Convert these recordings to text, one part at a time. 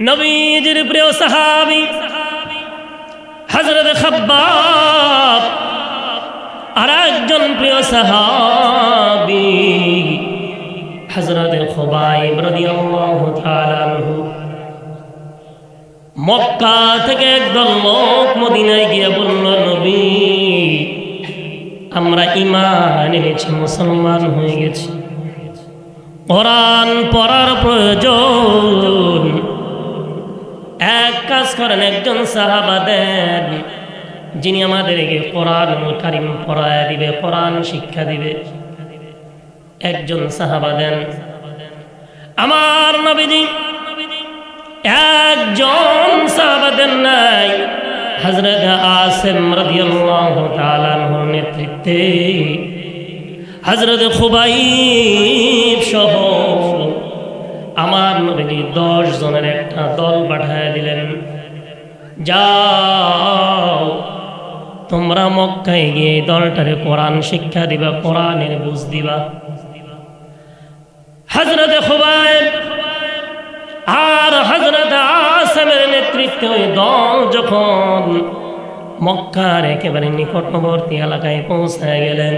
নবীজির প্রিয় সাহাবি হজরত খাব্বাব আর একজন প্রিয় সাহাবি হজরত তাআলা আনহু। মক্কা থেকে একদল লোক মদিনায় গিয়ে বলল, নবী, আমরা ইমান এনেছি, মুসলমান হয়ে গেছি। কোরআন পড়ার প্রয়োজন এক কাজ করেন একজন সাহাবা দেন যিনি আমাদেরকে কোরআন কারিম পড়ায় দিবে, কোরআন শিক্ষা দিবে। একজন সাহাবা দেন, আমার নবীজি, একজন সাহাবা দেন নাই। হজরত আসেম রাদিয়াল্লাহু তাআলা আনহুর নেতৃত্বে হজরত খুবাইব সহ আমার নবীজি দশ জনের একটা দল পাঠায় দিলেন। যাও, তোমরা মক্কায় গিয়ে দলটারে কোরআন শিক্ষা দিবা, কোরআনের বুঝ দিবা। হজরত আর হজরত আসামের নেতৃত্বে ওই দল যখন মক্কার একেবারে নিকটবর্তী এলাকায় পৌঁছায় গেলেন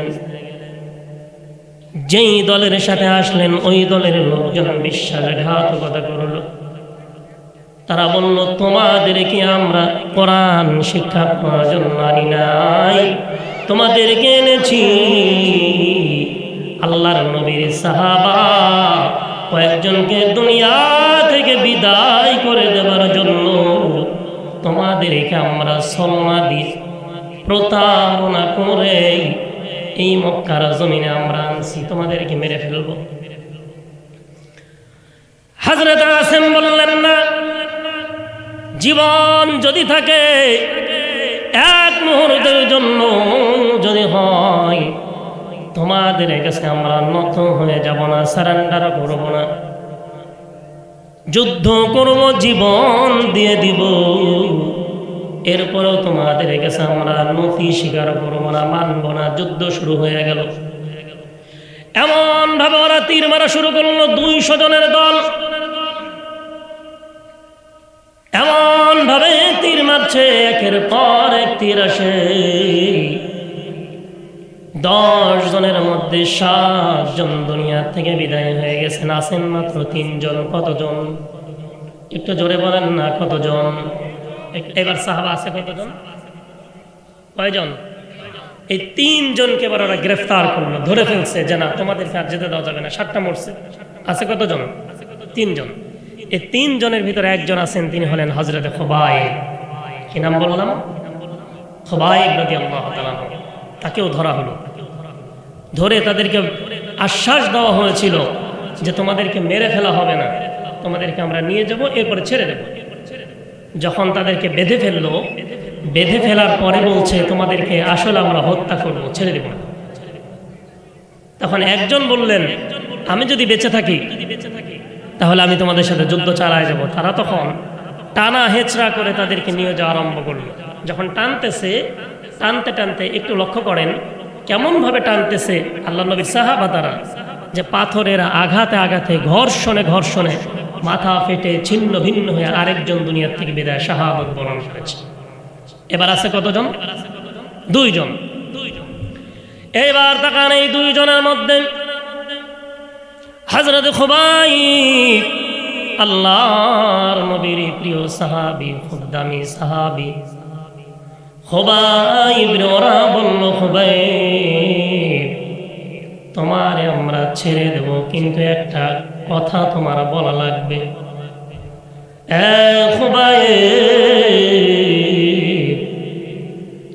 যেই দলের সাথে আসলেন, ওই দলের লোকজন বিশ্বাসঘাতকতা করল। তারা বলল, তোমাদেরকে আমরা কোরআন শিক্ষা করার জন্য আনি নাই। তোমাদেরকে এনেছি। আল্লাহর নবীর সাহাবা কয়েকজনকে দুনিয়া থেকে বিদায় করে দেওয়ার জন্য তোমাদেরকে আমরা দিই প্রতারণা করে এই মক্কার জমিনে আমরা আনছি, তোমাদেরকে মেরে ফেলব। হাজরত আসেম বললেন, না, জীবন যদি থাকে, এক মুহূর্তের জন্য যদি হয়, তোমাদের কাছে আমরা নত হয়ে যাব না, সারেন্ডার করব না। যুদ্ধ করব, জীবন দিয়ে দিব। এরপরেও তোমাদের কাছে আমরা নথি স্বীকার করব না, মানব না, যুদ্ধ শুরু হয়ে গেল। এমন ভাবে ওরা তীর মারা শুরু করল দুইশো জনের দল। এমন ভাবে তীর মারছে, একের পর এক তীর আসে। দশ জনের মধ্যে সাতজন দুনিয়া থেকে বিদায় হয়ে গেছেন, আছেন মাত্র তিনজন, কতজন? একটু জোরে বলেন না, কতজন? এবার সাহাবা আছে কতজন? কয়জন? এই তিনজনকে এবার ওরা গ্রেফতার করল, ধরে ফেলছে যে না, তোমাদেরকে আর যেতে দেওয়া যাবে না, সাতটা মরছে। আছে কতজন? তিনজন। এই তিনজনের ভিতরে একজন আছেন, তিনি হলেন হজরতে খোবাই কি নাম বললাম? খোবাই নদী আল্লাহ তাকেও ধরা হলো। ধরে তাদেরকে আশ্বাস দেওয়া হয়েছিল যে তোমাদেরকে মেরে ফেলা হবে না, তোমাদেরকে আমরা নিয়ে যাব, এরপরে ছেড়ে দেব। যখন তাদেরকে বেঁধে ফেলল, বেঁধে ফেলার পরে বলছে, তোমাদেরকে আসলে আমরা হত্যা করব, ছেড়ে দেব তখন একজন বললেন, আমি যদি বেঁচে থাকি, তাহলে আমি তোমাদের সাথে যুদ্ধ চালায় যাব। তারা তখন টানা হেচড়া করে তাদেরকে নিয়ে যাওয়া আরম্ভ করল। যখন টানতেছে, টানতে টানতে একটু লক্ষ্য করেন, কেমনভাবে টানতেছে আল্লাহ নবীর সাহাবা তারা যে পাথরের আঘাতে আঘাতে ঘর্ষণে ঘর্ষণে মাথা ফেটে ছিন্ন ভিন্ন হয়ে আরেকজন দুনিয়ার থেকে বিদায় শাহাবত বরণ করেছে। এবার আছে কতজন? দুইজন। এবার তাকান এই দুইজনের মধ্যে হজরত খোবাই আল্লাহর নবীর প্রিয় সাহাবি খুদ্দামি সাহাবি। খোবাই ওরা বলল খোবাই তোমারে আমরা ছেড়ে দেব, কিন্তু একটা কথা তোমার বলা লাগবে। খোবাই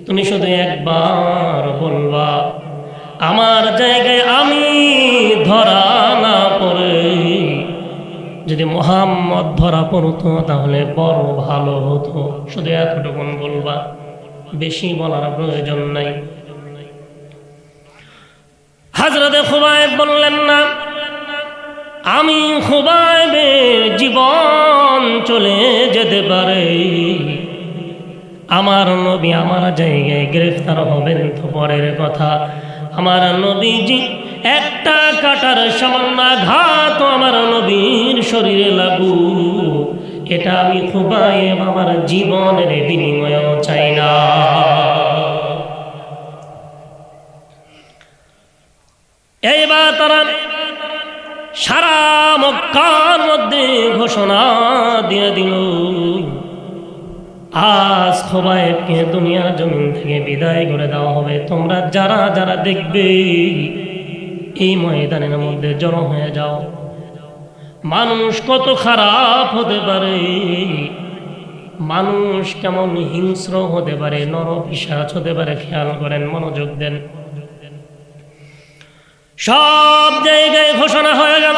তুমি শুধু একবার বলবা, আমার জায়গায় আমি ধরা না পড়ে। যদি মোহাম্মদ ধরা পড়তো, তাহলে বড় ভালো হতো। শুধু এতটুকুন বলবা, বেশি বলার প্রয়োজন নাই। হাজরতে খুবাইব বললেন না আমি খুবাইবের জীবন চলে যেতে পারে। আমার নবী আমার জায়গায় গ্রেফতার হবেন তো পরের কথা। আমার নবীজি একটা কাটার সামান্য আঘাত আমার নবীর শরীরে লাগু। এটা আমি খুবাই আমার জীবনের বিনিময়েও চাই না। এইবার তারা সারা মক্কার মধ্যে ঘোষণা দিয়ে দিল। আজ খোবায়েবকে দুনিয়ার জমিন থেকে বিদায় করে দেওয়া হবে। তোমরা যারা যারা দেখবে, এই ময়দানের মধ্যে জড়ো হয়ে যাও। মানুষ কত খারাপ হতে পারে, মানুষ কেমন হিংস্র হতে পারে নর পিসাচ হতে পারে, খেয়াল করেন, মনোযোগ দেন। সব জায়গায় ঘোষণা হয়ে গেল।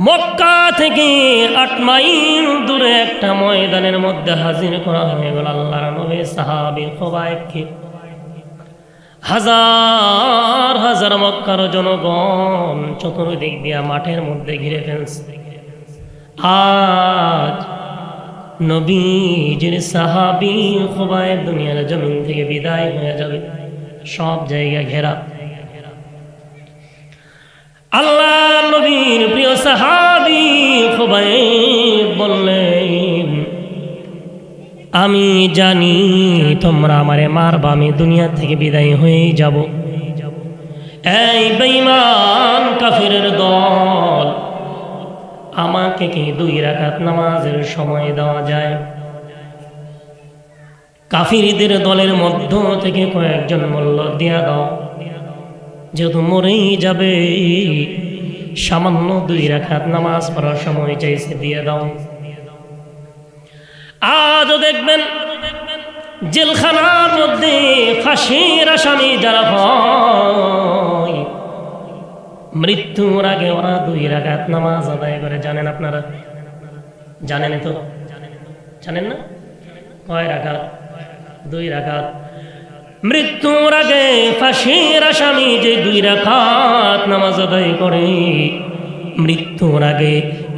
মক্কা থেকে আট মাইল দূরে একটা ময়দানের মধ্যে হাজির করা হয়ে গেল আল্লাহর নবী সাহাবি খোবাইবকে হাজার হাজার মক্কার জনগণ চতুর্দিক দিয়া মাঠের মধ্যে ঘিরে ফেলছে। আজ নবীজির সাহাবি খোবাইব দুনিয়ার জমিন থেকে বিদায় হয়ে যাবে। সব জায়গা ঘেরা। আল্লাহ নবীর প্রিয় সাহাবি খোবাই বললেন, আমি জানি তোমরা আমারে মারবা, আমি দুনিয়া থেকে বিদায় হয়ে যাব। এই বেঈমান কাফিরের দল, আমাকে কি দুই রাকাত নামাজের সময় দেওয়া যায়? কাফিরদের দলের মধ্য থেকে কয়েকজন মূল্য দিয়া দাও। যেহেতু মরেই যাবে, সামান্য দুই রাখাত নামাজ পড়ার সময় চাইছে দিয়ে দাও। আজও দেখবেন জেলখানার মধ্যে ফাঁসির আসামি যারা হয়, মৃত্যুর আগে ওরা দুই রাখাত নামাজ আদায় করে। জানেন আপনারা? জানেন তো? জানেন না? কয় রাখাত? দুই রাখাত। মৃত্যুর আগে ফাঁসির আসামি যে দুই রাখাত নামাজ আদায় করে, মৃত্যুর আগে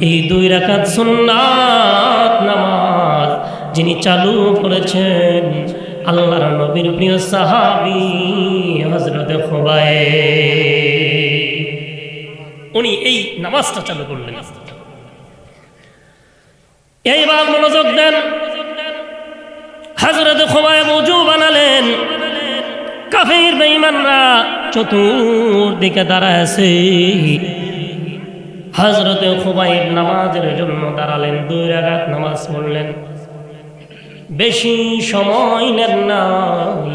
এই দুই রাখাত সুন্নাত নামাজ যিনি চালু করেছেন আল্লাহর নবীর প্রিয় সাহাবি হজরত খোবায় উনি এই নামাজটা চালু করলেন। এইবার মনোযোগ দেন। হজরত খোবায় মজু বানালেন। কাফির বেঈমানরা চতুর্দিকে দাঁড়ায় আছে। হজরতে খুবাইব নামাজের জন্য দাঁড়ালেন, দুই রাগাত নামাজ পড়লেন। বেশি সময় নেন নাই।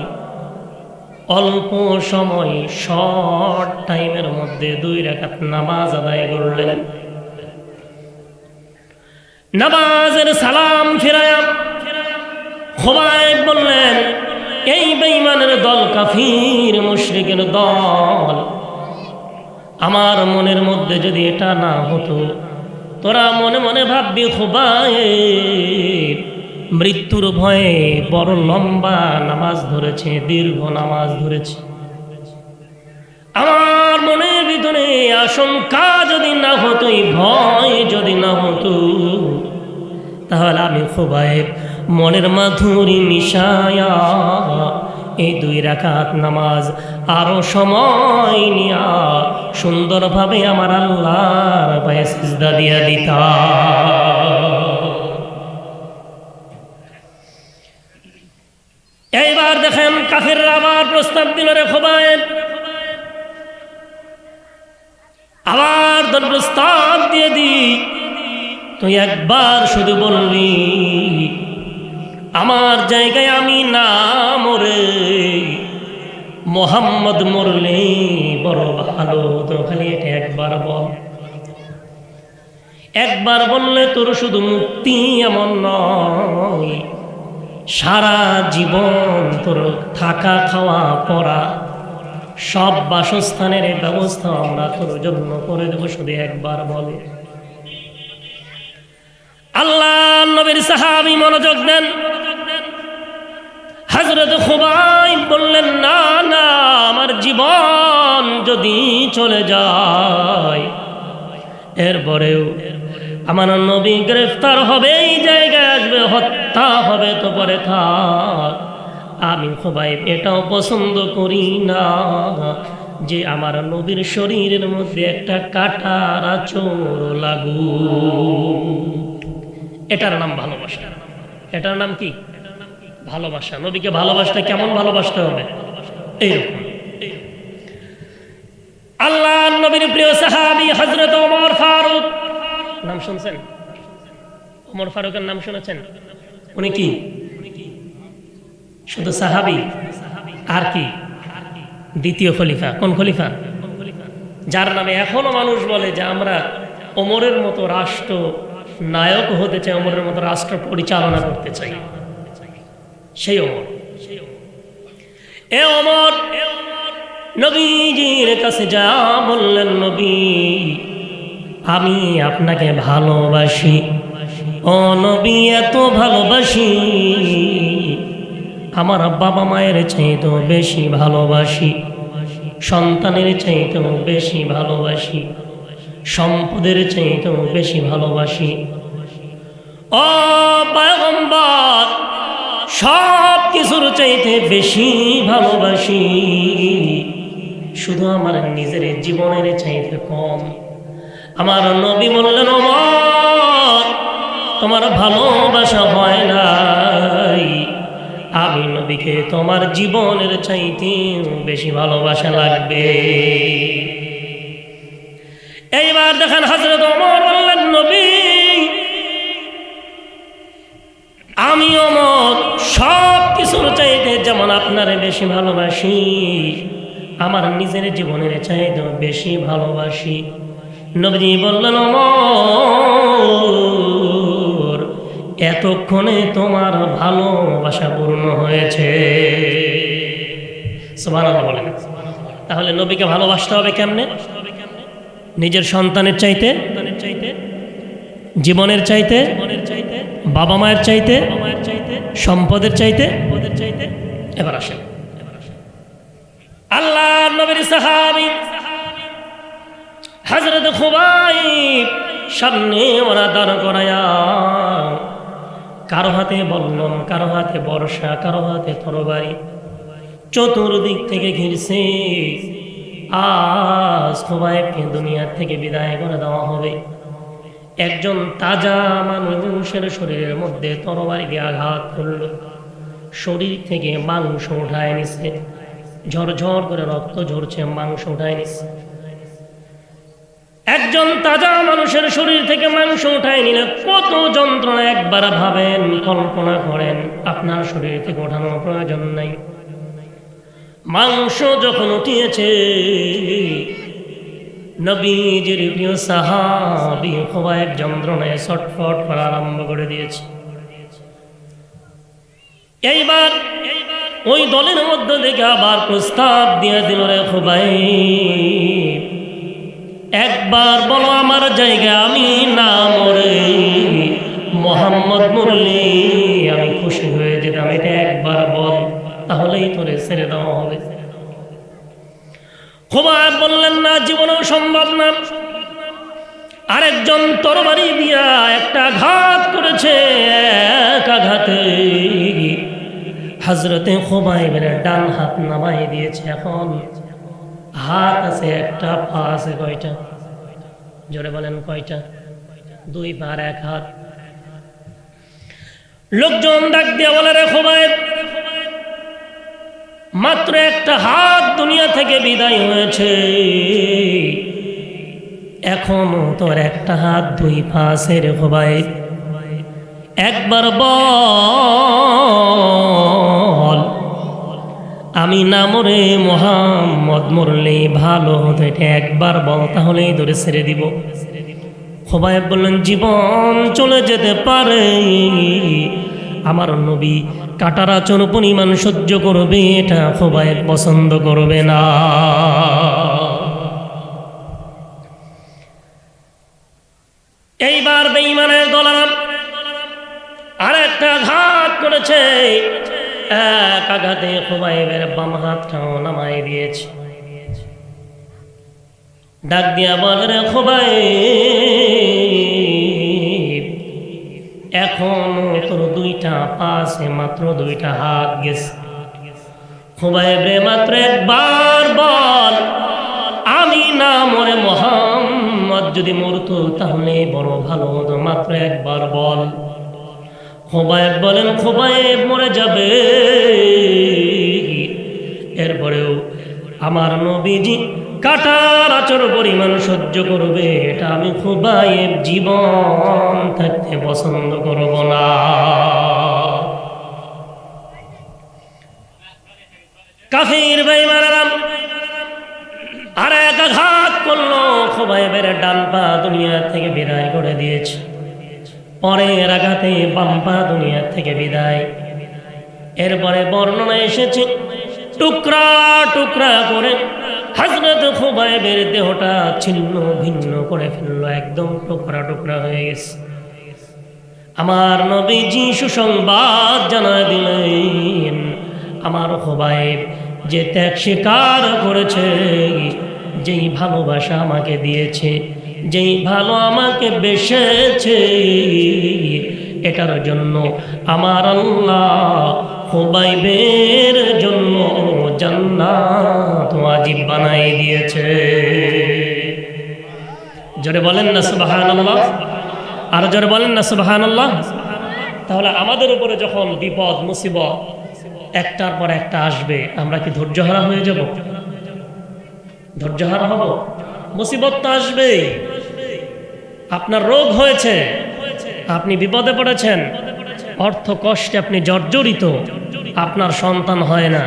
অল্প সময়, শর্ট টাইমের মধ্যে দুই রাকাত নামাজ আদায় করলেন। নামাজের সালাম ফিরায়াম খোবাইব বললেন এই বেঈমানের দল কাফির, মুশরিকের দল। আমার মনের মধ্যে যদি এটা না হতো, তোরা মনে মনে ভাববি, খোবাইব, মৃত্যুর ভয়ে বড় লম্বা নামাজ ধরেছে, দীর্ঘ নামাজ ধরেছে। আমার মনের ভিতরে আশঙ্কা যদি না হতো ভয় যদি না হতো, তাহলে আমি খোবাইব। মনের মাধুরী মিশায়া এই দুই রাকাত নামাজ আরও সময় নিয়া সুন্দরভাবে আমার আল্লাহর পায়ে দিয়া দিতা। এইবার দেখেন কাফের আবার প্রস্তাব দিল রে খোবায়েব। আবার তোর প্রস্তাব দিয়ে দি। তুই একবার শুধু বলবি আমার জায়গায় আমি না মরে। মোহাম্মদ মরলে বড় ভালো তো খালি এটা একবার বল। একবার বললে তোর শুধু মুক্তি এমন নয়। সারা জীবন তোর থাকা, খাওয়া, পড়া সব বাসস্থানের ব্যবস্থা আমরা তোর জন্য করে দেবো, শুধু একবার বল। আল্লাহ নবীর সাহাবি মনোযোগ দেন। হজরত খুবাই বললেন, না না, আমার জীবন যদি চলে যায়, এরপরেও আমার নবী গ্রেফতার হবে এই জায়গায় আসবে, হত্যা হবে, তো পরে থাক। আমি খুবাই এটাও পছন্দ করি না, যে আমার নবীর শরীরের মধ্যে একটা কাটার আচর লাগু। এটার নাম ভালোবাসা। এটার নাম কি? ভালোবাসা। নবীকে ভালোবাসতে কেমন ভালোবাসতে হবে? আল্লাহ নবীর প্রিয় সাহাবি হজরত ওমর ফারুক। নাম শুনছেন? ওমর ফারুকের নাম শুনেছেন? উনি কি? শুধু সাহাবি? আর কি? দ্বিতীয় খলিফা। কোন খলিফা? যার নামে এখনও মানুষ বলে যে আমরা ওমরের মতো রাষ্ট্র নায়ক হতে চাই ওমরের মতো রাষ্ট্র পরিচালনা করতে চাই। সেই অমর। এ অমর, নবীজির কাছে যা বললেন নবী, আমি আপনাকে ভালোবাসি। ও নবী, এত ভালোবাসি। আমার বাবা মায়ের চাইতেও বেশি ভালোবাসি। সন্তানের চাইতেও বেশি ভালোবাসি। সম্পদের চাইতেও বেশি ভালোবাসি। ও পয়গম্বর সব কিছুর চাইতে বেশি ভালোবাসি। শুধু আমার নিজের জীবনের চাইতে কম। আমার নবী বললেন তোমার ভালোবাসা হয় নাই। আমি নবীকে তোমার জীবনের চাইতে বেশি ভালোবাসা লাগবে। এইবার দেখেন হজরত ওমর বললেন, নবী, আমি অমর সব কিছুর চাইতে যেমন আপনারে বেশি ভালোবাসি, আমার নিজের জীবনের চাইতে বেশি ভালোবাসি। নবী বললেন অমর এতক্ষণে তোমার ভালোবাসা পূর্ণ হয়েছে। বলেন। তাহলে নবীকে ভালোবাসতে হবে কেমনে? নিজের সন্তানের চাইতে, জীবনের চাইতে, বাবা মায়ের চাইতে, সম্পদের চাইতে। এবার আসেন। আল্লাহ নবীর সাহাবি হজরত খুবাই সামনে ওরা দাঁড় করায়া কারও হাতে বল্লম, কারও হাতে বর্ষা, কারও হাতে তরবারি, চতুর্দিক থেকে ঘিরছে। আজ খুবাইবকে দুনিয়ার থেকে বিদায় করে দেওয়া হবে। একজন তাজা মানুষের শরীরের মধ্যে তরবারি দিয়ে আঘাত করল। শরীর থেকে মাংস উঠায় নিছে। ঝরঝর করে রক্ত ঝরছে, মাংস উঠায় নিছে। একজন তাজা মানুষের শরীর থেকে মাংস উঠায় নিলে কত যন্ত্রণা একবার ভাবেন, কল্পনা করেন, আপনার শরীর থেকে ওঠানোর প্রয়োজন নাই। মাংস যখন উঠিয়েছে, নবীজির প্রিয় সাহাবি খোবায়ের যন্ত্রণায় ছটফট করা আরম্ভ করে দিয়েছে। এইবার ওই দলের মধ্যে থেকে আবার প্রস্তাব দিয়ে দিল রে খোবাই একবার বলো আমার জায়গা আমি না মরে, মোহাম্মদ মরলে ছেড়ে দেওয়া হবে। খুবায় বললেন, না, জীবনেও সম্ভব না। আরেকজন তরবারি দিয়া একটা আঘাত করেছে, এক আঘাতে। হাজরতে খোবাইবের ডান হাত নামাই দিয়েছে এখন। হাত আছে একটা, পা আছে কয়টা? জোরে বলেন, কয়টা? দুই পার, এক হাত। লোকজন ডাক দিয়া বলে, রে খোবাইব মাত্র একটা হাত দুনিয়া থেকে বিদায় হয়েছে। এখনও তোর একটা হাত দুই পাশে রেখো ভাই একবার বল, আমি না মরে মোহাম্মদ মরলে ভালো হতো এটা একবার বল তাহলেই ধরে ছেড়ে দিব। খোবাইব বললেন, জীবন চলে যেতে পারে। আমার নবী কাটারা চন পরিমাণ সহ্য করবে, এটা খোবাইব পছন্দ করবে না। এইবার বেইমানের দলাম আর একটা ঘাত করেছে। এক আঘাতে খোবাইবের বাম হাতটাও নামাই দিয়েছে। ডাক দিয়া বল খোবাই এখন তোর দুইটা পাশে মাত্র দুইটা হাত গেছে। খোবাইব রে মাত্র একবার বল, আমি না মরে মোহাম্মদ, যদি মরতো তাহলে বড় ভালো হতো, মাত্র একবার বল। খোবায়েব বলেন খোবায়েব মরে যাবে। এরপরেও আমার নবীজি কাটার আচর পরিমাণ সহ্য করবে, এটা আমি খোবায়েব জীবন থাকতে পছন্দ করব না। কাফির বেঈমানেরা আর এক আঘাত করল, খোবাইবের ডান পা দুনিয়া থেকে বিদায় করে দিয়েছে। পরের আঘাতে বাম পা দুনিয়া থেকে বিদায়। এরপরে বর্ণনা এসেছে, টুকরা টুকরা করে হাজরত খোবাইবের দেহটা ছিন্ন ভিন্ন করে ফেলল, একদম টুকরা টুকরা হয়ে গেছে। আমার নবীজি সুসংবাদ জানা দিলেন, আমার খোবাইব যে ত্যাগ স্বীকার করেছে, যেই ভালোবাসা আমাকে দিয়েছে, যেই ভালো আমাকে বেসেছে, এটার জন্য আমার আল্লাহ খোবাইবের জন্য জান্নাত ওয়াজিব বানাই দিয়েছে। জোরে বলেন না সুবহানাল্লাহ। আর জোরে বলেন না সুবহানাল্লাহ। তাহলে আমাদের উপরে যখন বিপদ, মুসিবত একটার পর একটা আসবে, আমরা কি ধৈর্যহারা হয়ে যাব? ধৈর্যহারা হব? মুসিবত তো আসবেই। আপনার রোগ হয়েছে। আপনি বিপদে পড়েছেন। অর্থ কষ্টে আপনি জর্জরিত, আপনার সন্তান হয় না।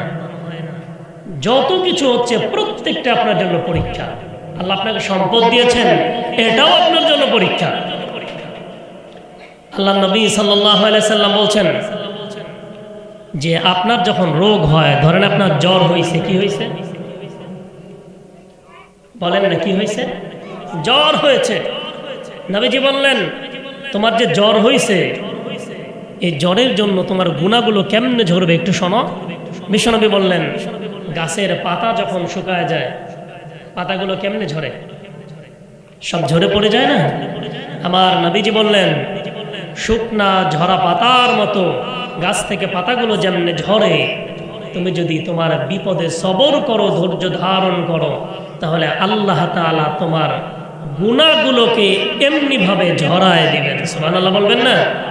যত কিছু হচ্ছে প্রত্যেকটা আপনার জন্য পরীক্ষা। আল্লাহ আপনাকে সম্পদ দিয়েছেন, এটাও আপনার জন্য পরীক্ষা। আল্লাহ নবী সাল্লাম বলছেন যে আপনার যখন রোগ হয়, ধরেন আপনার জ্বর হয়েছে কি হয়েছে বলেন না, কি হয়েছে জ্বর হয়েছে। নবীজি বললেন, তোমার যে জ্বর হয়েছে এই জ্বরের জন্য তোমার গুণাগুলো কেমনে ঝরবে একটু শোনো। বিশ্বনবী বললেন, গাছের পাতা যখন শুকায় যায়, পাতাগুলো কেমনে ঝরে? সব ঝরে পড়ে যায় না? আমার নবীজি বললেন, শুকনা ঝরা পাতার মতো গাছ থেকে পাতাগুলো যেমনে ঝরে, তুমি যদি তোমার বিপদে সবর করো, ধৈর্য ধারণ করো, তাহলে আল্লাহ তাআলা তোমার গুণাগুলোকে এমনিভাবে ঝরায় দিবেন। আল্লাহ বলবেন না?